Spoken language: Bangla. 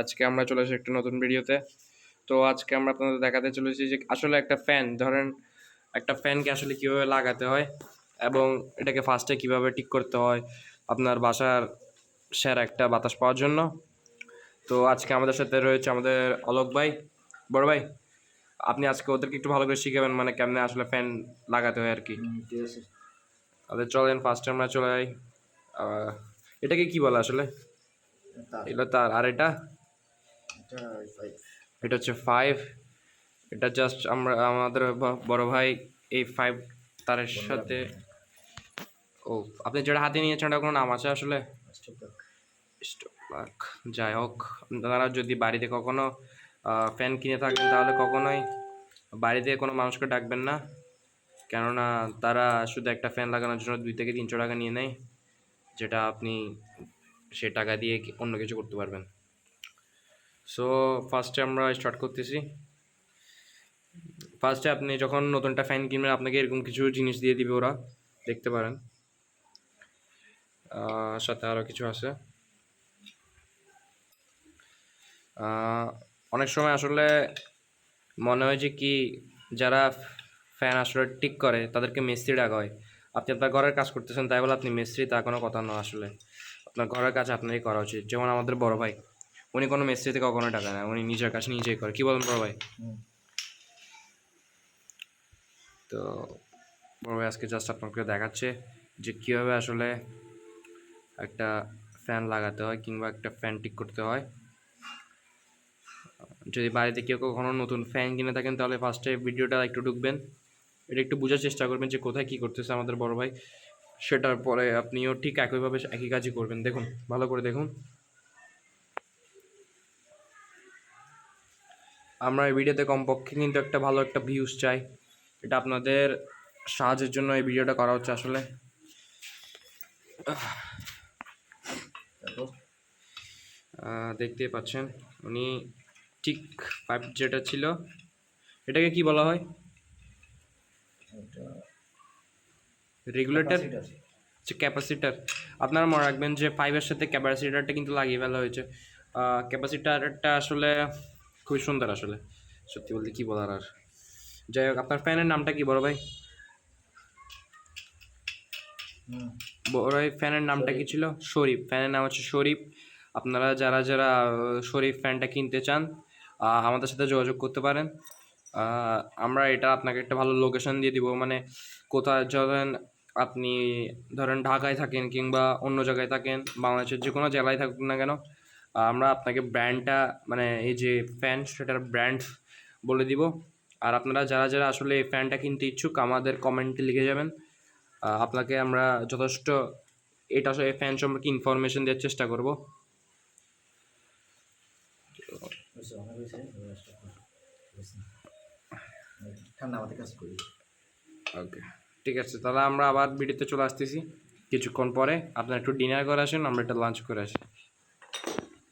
আজকে আমরা চলে এসেছি একটা নতুন ভিডিওতে। তো আজকে আমরা আপনাদের দেখাতে চলেছি যে আসলে একটা ফ্যান ধরেন একটা ফ্যানকে আসলে কীভাবে লাগাতে হয় এবং এটাকে ফার্স্টে কীভাবে ঠিক করতে হয় আপনার বাসার সেরা একটা বাতাস পাওয়ার জন্য। তো আজকে আমাদের সাথে রয়েছে আমাদের অলোক ভাই। বড় ভাই আপনি আজকে ওদেরকে একটু ভালো করে শিখাবেন মানে কেমনে আসলে ফ্যান লাগাতে হয় আর কি। ঠিক আছে। চলেন ফার্স্টে আমরা চলে যাই। এটাকে কি বলে আসলে? এগুলো তার। আর এটা? এটা হচ্ছে ফাইভ এটা জাস্ট আমরা আমাদের বড় ভাই এই ফাইভ তারের সাথে ও আপনি যেটা হাতে নিয়েছেন ওটা কোনো নাম আছে আসলে? যাই হোক আপনারা যদি বাড়িতে কখনো ফ্যান কিনে থাকেন তাহলে কখনোই বাড়িতে কোনো মানুষকে ডাকবেন না। কেননা তারা শুধু একটা ফ্যান লাগানোর জন্য দুই থেকে তিনশো টাকা নিয়ে নেয় যেটা আপনি সে টাকা দিয়ে অন্য কিছু করতে পারবেন। সো ফার্স্টে আমরা স্টার্ট করতেছি। ফার্স্টে আপনি যখন নতুনটা ফ্যান কিনবেন, আপনাকে এরকম কিছু জিনিস দিয়ে দিবে ওরা। দেখতে পারেন। সাথে আরও কিছু আছে। অনেক সময় আসলে মনে হয় যে কি, যারা ফ্যান আসলে ঠিক করে, তাদেরকে মিস্ত্রি ডাকা হয়। আপনি আপনার ঘরের কাজ করতেছেন, তাই বলে আপনি মিস্ত্রি তা কোনো কথা নয় আসলে। আপনার ঘরের কাজ আপনারই করা উচিত। যেমন আমাদের বড় ভাই উনি কোনো মিস্ত্রিতে কখনো টাকা নেয় উনি নিজের কাজ নিজেই করে। কি বলেন বড় ভাই? তো বড় ভাই আজকে জাস্ট আপনাকে দেখাচ্ছে যে কীভাবে আসলে একটা ফ্যান লাগাতে হয় কিংবা একটা ফ্যান ঠিক করতে হয়। যদি বাড়িতে কেউ কখনো নতুন ফ্যান কিনে থাকেন তাহলে ফার্স্টে ভিডিওটা একটু ঢুকবেন। এটা একটু বোঝার চেষ্টা করবেন যে কোথায় কী করতেছে আমাদের বড় ভাই। সেটার পরে আপনিও ঠিক একইভাবে একই কাজই করবেন। দেখুন, ভালো করে দেখুন। আমরা এই ভিডিওতে কমপক্ষে কিন্তু একটা ভালো একটা ভিউজ চাই। এটা আপনাদের সাহায্যের জন্য এই ভিডিওটা করা হচ্ছে আসলে। দেখতেই পাচ্ছেন, উনি ঠিক পাইপ যেটা ছিল, এটাকে কি বলা হয়? রেগুলেটর। যে ক্যাপাসিটার আপনারা মনে রাখবেন যে ফাইভের সাথে ক্যাপাসিটারটা কিন্তু লাগিয়ে ফেলা হয়েছে। ক্যাপাসিটারটা আসলে খুবই সুন্দর আসলে। সত্যি বলতে কী বলার আর। যাই হোক আপনার ফ্যানের নামটা কি বড় ভাই? বড় ভাই ফ্যানের নামটা কি ছিল? শরীফ। ফ্যানের নাম হচ্ছে শরীফ। আপনারা যারা যারা শরীফ ফ্যানটা কিনতে চান আমাদের সাথে যোগাযোগ করতে পারেন। আমরা এটা আপনাকে একটা ভালো লোকেশন দিয়ে দিব। মানে কোথায় ধরেন আপনি ধরেন ঢাকায় থাকেন কিংবা অন্য জায়গায় থাকেন বাংলাদেশের যে কোনো জেলায় থাকুন না কেন আমরা আপনাকে ব্র্যান্ডটা মানে এই যে ফ্যান সেটার ব্র্যান্ড বলে দিব। আর আপনারা যারা যারা আসলে এই ফ্যানটা কিনতে ইচ্ছুক আমাদের কমেন্টে লিখে যাবেন। আপনাকে আমরা যথেষ্ট এটা আসলে এই ফ্যান সম্পর্কে ইনফরমেশন দেওয়ার চেষ্টা করব? ঠান্ডা কাজ করি। ওকে ঠিক আছে, তাহলে আমরা আবার ভিডিওতে চলে আসতেছি। কিছুক্ষণ পরে আপনার একটু ডিনার করে আসেন, আমরা একটা লাঞ্চ করে আসি।